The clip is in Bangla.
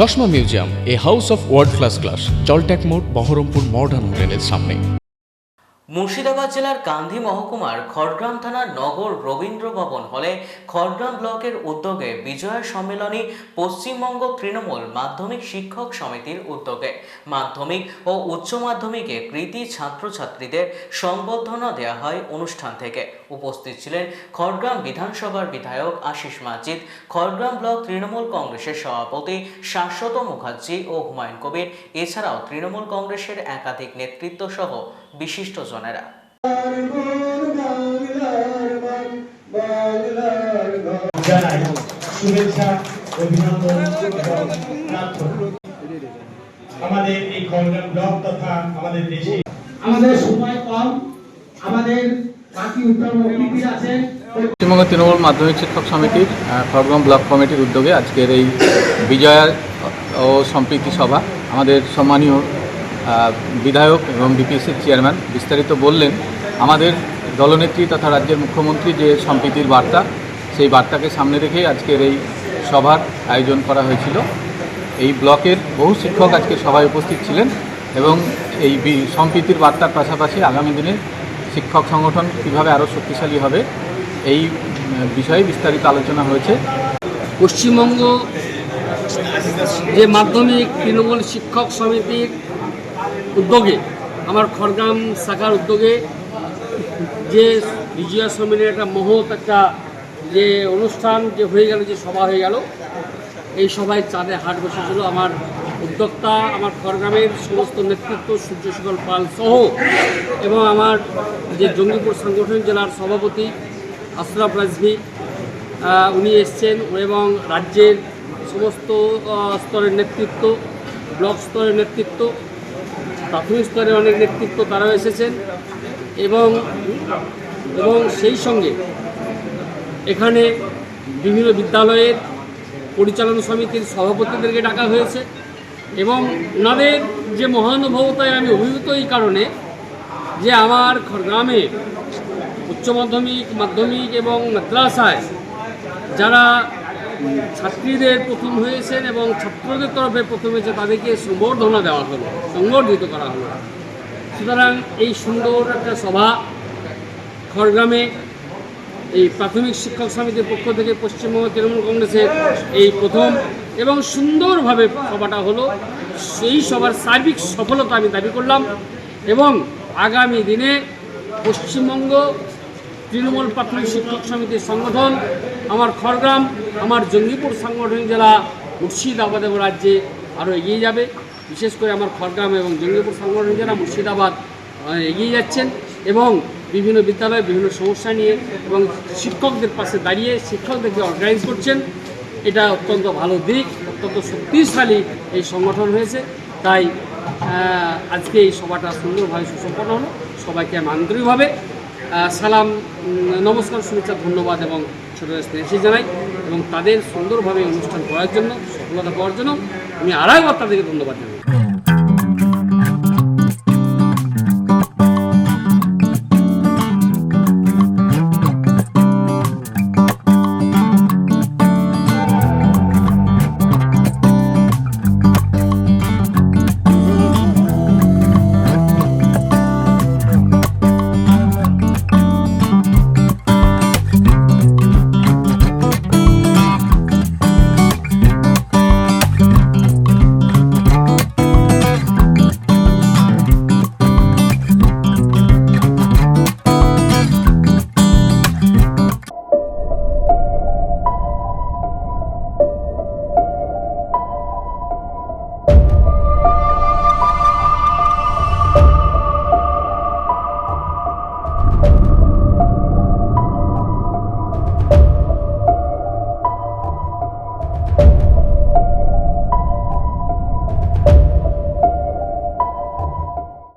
চশমা museum, a house of world class class জলট্যাক মোড়, বহরমপুর মডার্ন হোটেলের সামনে। মুর্শিদাবাদ জেলার কান্ধি মহকুমার খড়গ্রাম থানার নগর রবীন্দ্র ভবন হলে খড়গ্রাম ব্লকের উদ্যোগে বিজয়া সম্মেলনী, পশ্চিমবঙ্গ তৃণমূল মাধ্যমিক শিক্ষক সমিতির উদ্যোগে। মাধ্যমিক ও উচ্চ মাধ্যমিকে কৃতি ছাত্রছাত্রীদের সংবর্ধনা দেওয়া হয় অনুষ্ঠান থেকে। উপস্থিত ছিলেন খড়গ্রাম বিধানসভার বিধায়ক আশিস মাজিদ খড়গ্রাম ব্লক তৃণমূল কংগ্রেসের সভাপতি শাশ্বত মুখার্জি ও হুমায়ুন কবির এছাড়াও তৃণমূল কংগ্রেসের একাধিক নেতৃত্ব সহ শুভেচ্ছা অভিনন্দন আমাদের এই খড়গ্রাম ব্লক তথা আমাদের দেশে আমাদের সময় কম আমাদের পশ্চিমবঙ্গ তৃণমূল মাধ্যমিক শিক্ষক সমিতির খড়গ্রাম ব্লক কমিটির উদ্যোগে আজকের এই বিজয়া ও সম্প্রীতি সভা। আমাদের সম্মানীয় বিধায়ক এবং বিপিএসির চেয়ারম্যান বিস্তারিত বললেন, আমাদের দলনেত্রী তথা রাজ্যের মুখ্যমন্ত্রী যে সম্প্রীতির বার্তা, সেই বার্তাকে সামনে রেখেই আজকের এই সভার আয়োজন করা হয়েছিল। এই ব্লকের বহু শিক্ষক আজকে সভায় উপস্থিত ছিলেন এবং এই সম্প্রীতির বার্তার পাশাপাশি আগামী দিনে শিক্ষক সংগঠন কীভাবে আরও শক্তিশালী হবে, এই বিষয়ে বিস্তারিত আলোচনা হয়েছে। পশ্চিমবঙ্গ যে মাধ্যমিক তৃণমূল শিক্ষক সমিতির উদ্যোগে, আমার খড়গ্রাম শাখার উদ্যোগে যে বিজয়া সম্মেলনের একটা মহৎ একটা যে অনুষ্ঠান যে হয়ে গেল, যে সভা হয়ে গেল, এই সভায় চাঁদে হাট বসেছিল আমার উদ্যোক্তা, আমার খড়গ্রামের সমস্ত নেতৃত্ব সূর্যশিকল পাল সহ এবং আমার যে জঙ্গিপুর সাংগঠনিক জেলার সভাপতি আশরাফ রাজভি উনি এসছেন এবং রাজ্যের সমস্ত স্তরের নেতৃত্ব, ব্লক স্তরের নেতৃত্ব, প্রাথমিক স্তরের অনেক নেতৃত্ব তারাও এসেছেন এবং এবং সেই সঙ্গে এখানে বিভিন্ন বিদ্যালয়ের পরিচালনা সমিতির সভাপতিদেরকে ডাকা হয়েছে। এবং ওনাদের যে মহানুভবতায় আমি অভিভূত এই কারণে যে আমার গ্রামে উচ্চ মাধ্যমিক মাধ্যমিক এবং মাদ্রাসায় যারা ছাত্রীদের প্রথম হয়েছেন এবং ছাত্রদের তরফে প্রথম হয়েছে তাদেরকে সম্বর্ধনা দেওয়া হলো, সংবর্ধিত করা হলো। সুতরাং এই সুন্দর একটা সভা খড়গ্রামে এই প্রাথমিক শিক্ষক সমিতির পক্ষ থেকে পশ্চিমবঙ্গ তৃণমূল কংগ্রেসের এই প্রথম এবং সুন্দরভাবে সভাটা হলো। সেই সবার সার্বিক সফলতা আমি দাবি করলাম এবং আগামী দিনে পশ্চিমবঙ্গ তৃণমূল প্রাথমিক শিক্ষক সমিতির সংগঠন, আমার খড়গ্রাম, আমার জঙ্গিপুর সাংগঠনিক জেলা মুর্শিদাবাদ এবং রাজ্যে আরও এগিয়ে যাবে। বিশেষ করে আমার খড়গ্রাম এবং জঙ্গিপুর সাংগঠনিক জেলা মুর্শিদাবাদ এগিয়ে যাচ্ছেন এবং বিভিন্ন বিদ্যালয়ে, বিভিন্ন সমস্যা নিয়ে এবং শিক্ষকদের পাশে দাঁড়িয়ে শিক্ষকদেরকে অর্গানাইজ করছেন। এটা অত্যন্ত ভালো দিক, অত্যন্ত শক্তিশালী এই সংগঠন হয়েছে। তাই আজকে এই সভাটা সুন্দরভাবে সুসম্পন্ন হলো। সবাইকে আমি আন্তরিকভাবে সালাম নমস্কার, শুভেচ্ছা, ধন্যবাদ এবং ছোটো স্নেহী জানাই এবং তাদের সুন্দরভাবে অনুষ্ঠান করার জন্য, সফলতা পাওয়ার জন্য আমি আড়াইবার তাদেরকে ধন্যবাদ জানাই।